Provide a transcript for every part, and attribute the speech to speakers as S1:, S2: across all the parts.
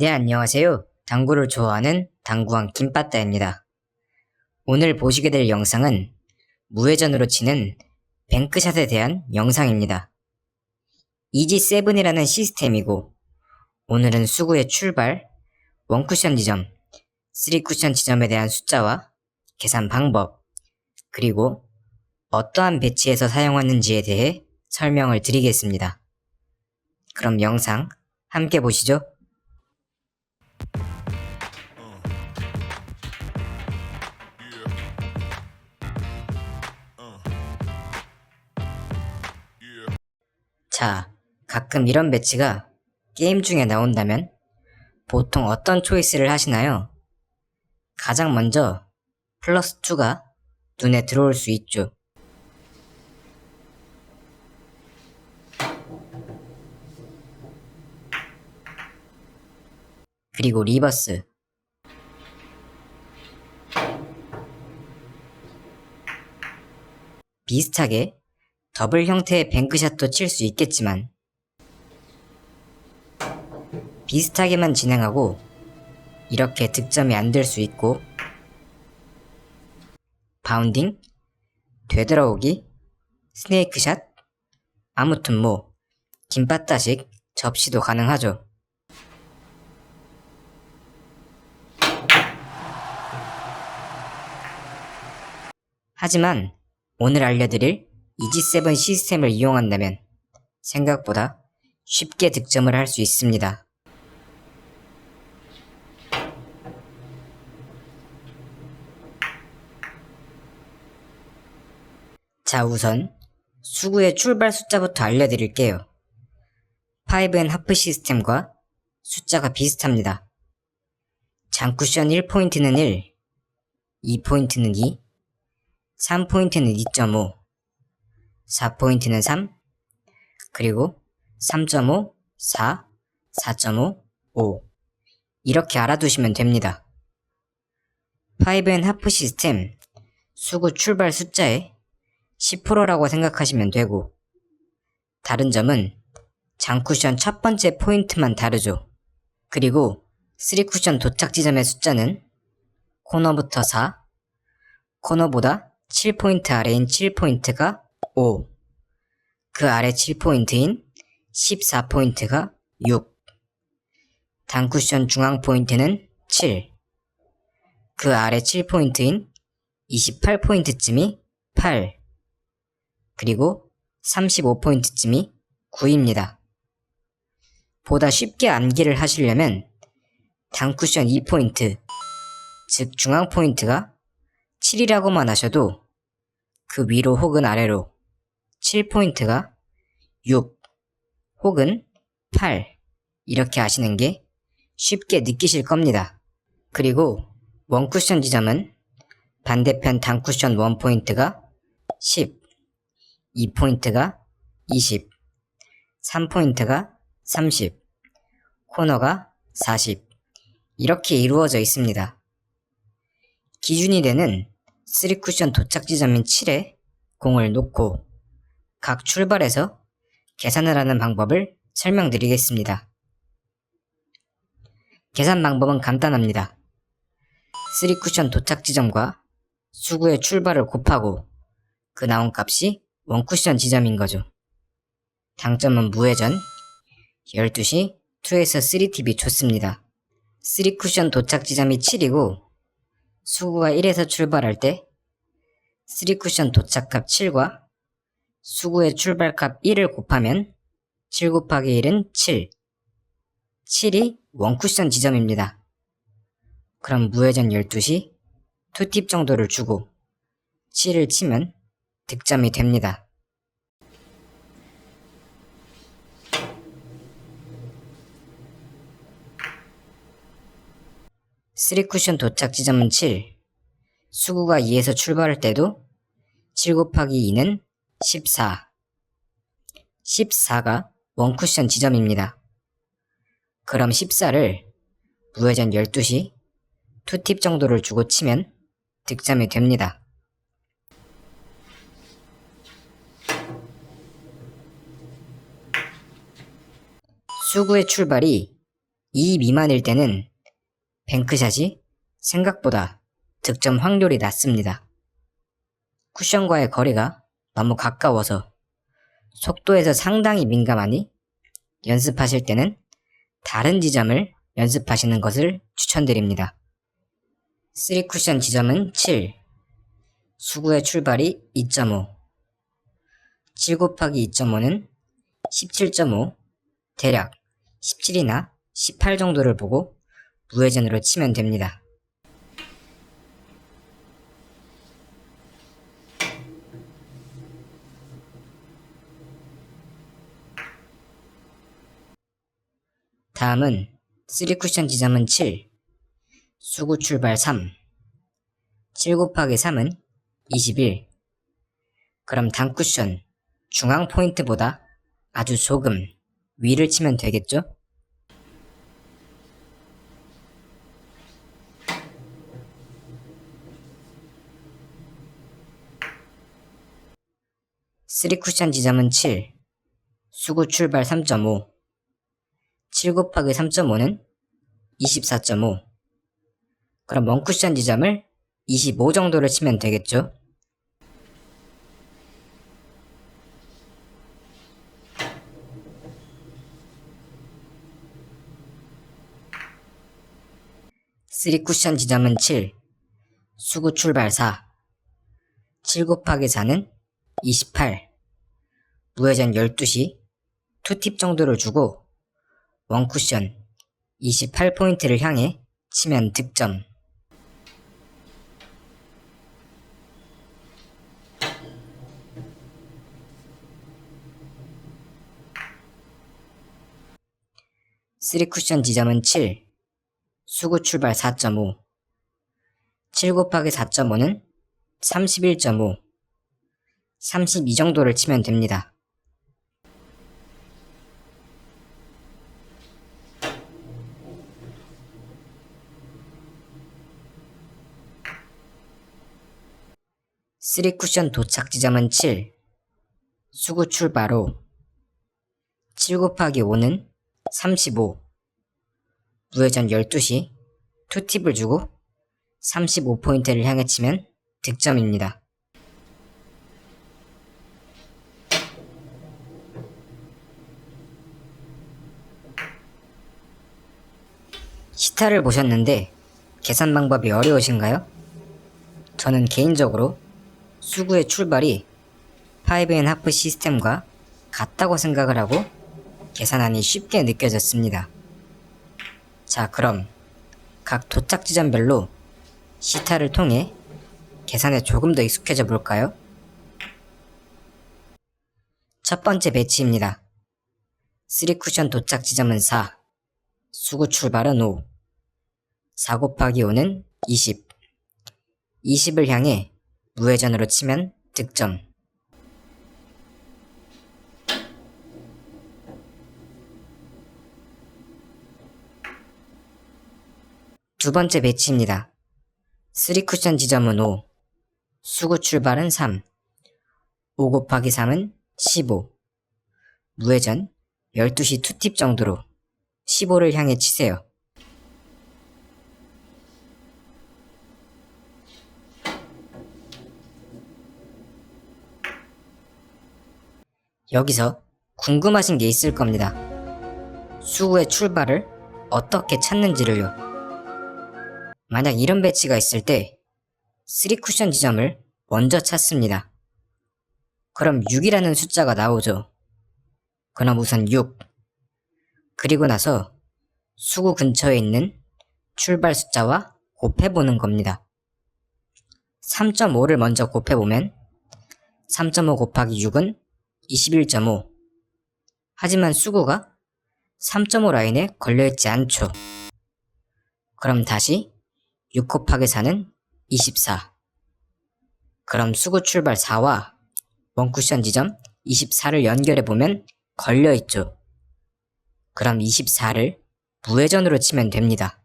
S1: 네, 안녕하세요. 당구를 좋아하는 당구왕 김빠따입니다. 오늘 보시게 될 영상은 무회전으로 치는 뱅크샷에 대한 영상입니다. 이지7이라는 시스템이고 오늘은 수구의 출발, 원쿠션 지점, 3쿠션 지점에 대한 숫자와 계산 방법, 그리고 어떠한 배치에서 사용하는지에 대해 설명을 드리겠습니다. 그럼 영상 함께 보시죠. 자, 가끔 이런 배치가 게임 중에 나온다면 보통 어떤 초이스를 하시나요? 가장 먼저 플러스 2가 눈에 들어올 수 있죠. 그리고 리버스. 비슷하게 더블 형태의 뱅크샷도 칠 수 있겠지만 비슷하게만 진행하고 이렇게 득점이 안 될 수 있고 바운딩, 되돌아오기, 스네이크샷, 아무튼 뭐 김빠따식 접시도 가능하죠. 하지만 오늘 알려드릴 이지7 시스템을 이용한다면 생각보다 쉽게 득점을 할 수 있습니다. 자, 우선 수구의 출발 숫자부터 알려드릴게요. 5앤 하프 시스템과 숫자가 비슷합니다. 장쿠션 1포인트는 1, 2포인트는 2, 3포인트는 2.5, 4포인트는 3, 그리고 3.5, 4, 4.5, 5. 이렇게 알아두시면 됩니다. 5앤 하프 시스템 수구 출발 숫자에 10%라고 생각하시면 되고, 다른 점은 장쿠션 첫 번째 포인트만 다르죠. 그리고 3쿠션 도착 지점의 숫자는 코너부터 4, 코너보다 7포인트 아래인 7포인트가 5, 그 아래 7포인트인 14포인트가 6, 단쿠션 중앙 포인트는 7, 그 아래 7포인트인 28포인트쯤이 8, 그리고 35포인트쯤이 9입니다. 보다 쉽게 암기를 하시려면 단쿠션 2포인트, 즉 중앙 포인트가 7이라고만 하셔도 그 위로 혹은 아래로 7포인트가 6 혹은 8 이렇게 하시는 게 쉽게 느끼실 겁니다. 그리고 원쿠션 지점은 반대편 단쿠션 1포인트가 10, 2포인트가 20, 3포인트가 30, 코너가 40 이렇게 이루어져 있습니다. 기준이 되는 3쿠션 도착 지점인 7에 공을 놓고 각 출발에서 계산을 하는 방법을 설명드리겠습니다. 계산 방법은 간단합니다. 3쿠션 도착 지점과 수구의 출발을 곱하고 그 나온 값이 원쿠션 지점인 거죠. 당점은 무회전, 12시 2에서 3팁이 좋습니다. 3쿠션 도착 지점이 7이고 수구가 1에서 출발할 때 3쿠션 도착값 7과 수구의 출발값 1을 곱하면 7 곱하기 1은 7. 7이 원쿠션 지점입니다. 그럼 무회전 12시 2팁 정도를 주고 7을 치면 득점이 됩니다. 쓰리쿠션 도착 지점은 7. 수구가 2에서 출발할 때도 7 곱하기 2는 14. 14가 원쿠션 지점입니다. 그럼 14를 무회전 12시 2팁 정도를 주고 치면 득점이 됩니다. 수구의 출발이 2 미만일 때는 뱅크샷이 생각보다 득점 확률이 낮습니다. 쿠션과의 거리가 너무 가까워서 속도에서 상당히 민감하니 연습하실 때는 다른 지점을 연습하시는 것을 추천드립니다. 3쿠션 지점은 7, 수구의 출발이 2.5, 7 곱하기 2.5는 17.5, 대략 17이나 18 정도를 보고 무회전으로 치면 됩니다. 다음은 3쿠션 지점은 7, 수구 출발 3, 7 곱하기 3은 21. 그럼 단쿠션 중앙 포인트보다 아주 조금 위를 치면 되겠죠? 쓰리 쿠션 지점은 7, 수구 출발 3.5, 7 곱하기 3.5는 24.5. 그럼 원쿠션 지점을 25 정도를 치면 되겠죠? 쓰리 쿠션 지점은 7, 수구 출발 4, 7 곱하기 4는 28, 무회전 12시, 투팁 정도를 주고 원쿠션 28포인트를 향해 치면 득점. 쓰리 쿠션 지점은 7, 수구 출발 4.5, 7 곱하기 4.5는 31.5, 32 정도를 치면 됩니다. 쓰리 쿠션 도착 지점은 7, 수구 출발 5, 7 곱하기 5는 35, 무회전 12시, 투팁을 주고 35포인트를 향해 치면 득점입니다. 시타를 보셨는데 계산 방법이 어려우신가요? 저는 개인적으로 수구의 출발이 5앤 하프 시스템과 같다고 생각을 하고 계산하니 쉽게 느껴졌습니다. 자, 그럼 각 도착 지점별로 시타를 통해 계산에 조금 더 익숙해져 볼까요? 첫 번째 배치입니다. 3쿠션 도착 지점은 4, 수구 출발은 5, 4 곱하기 5는 20, 20을 향해 무회전으로 치면 득점. 두 번째 배치입니다. 3쿠션 지점은 5, 수구 출발은 3, 5 곱하기 3은 15, 무회전 12시 투팁 정도로 15를 향해 치세요. 여기서 궁금하신 게 있을 겁니다. 수구의 출발을 어떻게 찾는지를요. 만약 이런 배치가 있을 때 3쿠션 지점을 먼저 찾습니다. 그럼 6이라는 숫자가 나오죠. 그럼 우선 6. 그리고 나서 수구 근처에 있는 출발 숫자와 곱해보는 겁니다. 3.5를 먼저 곱해보면 3.5 곱하기 6은 21.5. 하지만 수구가 3.5 라인에 걸려있지 않죠. 그럼 다시 6 곱하기 4는 24. 그럼 수구 출발 4와 원쿠션 지점 24를 연결해보면 걸려있죠. 그럼 24를 무회전으로 치면 됩니다.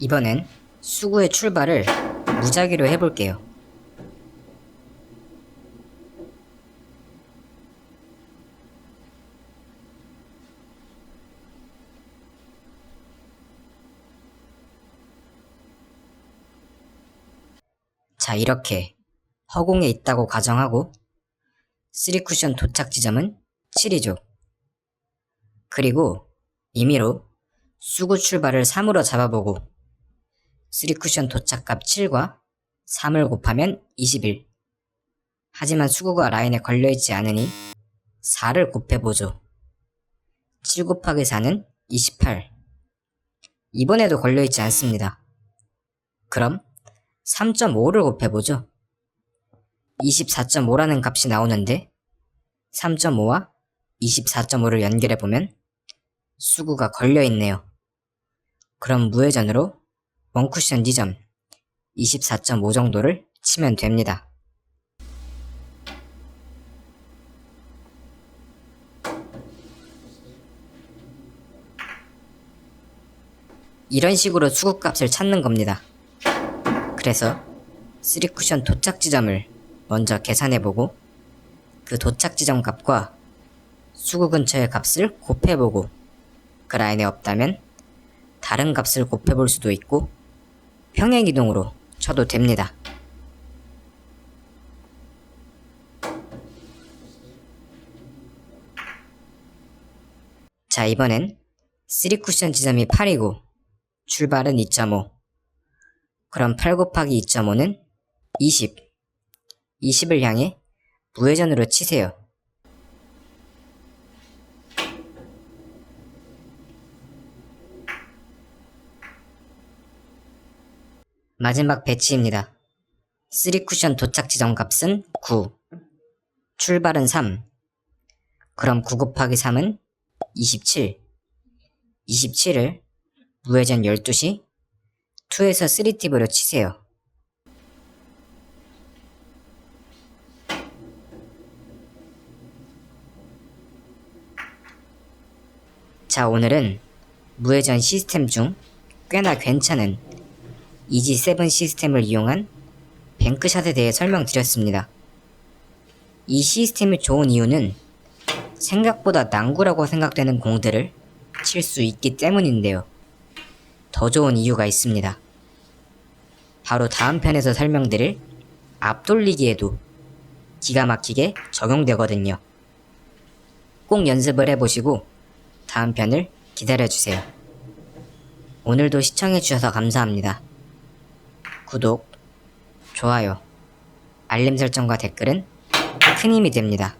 S1: 이번엔 수구의 출발을 무작위로 해볼게요. 자, 이렇게 허공에 있다고 가정하고 3쿠션 도착 지점은 7이죠. 그리고 임의로 수구 출발을 3으로 잡아보고 3쿠션 도착값 7과 3을 곱하면 21. 하지만 수구가 라인에 걸려있지 않으니 4를 곱해보죠. 7 곱하기 4는 28. 이번에도 걸려있지 않습니다. 그럼 3.5를 곱해보죠. 24.5라는 값이 나오는데 3.5와 24.5를 연결해보면 수구가 걸려있네요. 그럼 무회전으로 원쿠션 지점 24.5 정도를 치면 됩니다. 이런 식으로 수구값을 찾는 겁니다. 그래서 3쿠션 도착 지점을 먼저 계산해보고 그 도착 지점 값과 수구 근처의 값을 곱해보고 그 라인에 없다면 다른 값을 곱해볼 수도 있고 평행 이동으로 쳐도 됩니다. 자, 이번엔 3쿠션 지점이 8이고 출발은 2.5. 그럼 8 곱하기 2.5는 20. 20을 향해 무회전으로 치세요. 마지막 배치입니다. 3쿠션 도착 지점 값은 9. 출발은 3. 그럼 9 곱하기 3은 27. 27을 무회전 12시 2에서 3팁으로 치세요. 자, 오늘은 무회전 시스템 중 꽤나 괜찮은 이지7 시스템을 이용한 뱅크샷에 대해 설명드렸습니다. 이 시스템이 좋은 이유는 생각보다 난구라고 생각되는 공들을 칠 수 있기 때문인데요. 더 좋은 이유가 있습니다. 바로 다음 편에서 설명드릴 앞돌리기에도 기가 막히게 적용되거든요. 꼭 연습을 해보시고 다음 편을 기다려주세요. 오늘도 시청해주셔서 감사합니다. 구독, 좋아요, 알림 설정과 댓글은 큰 힘이 됩니다.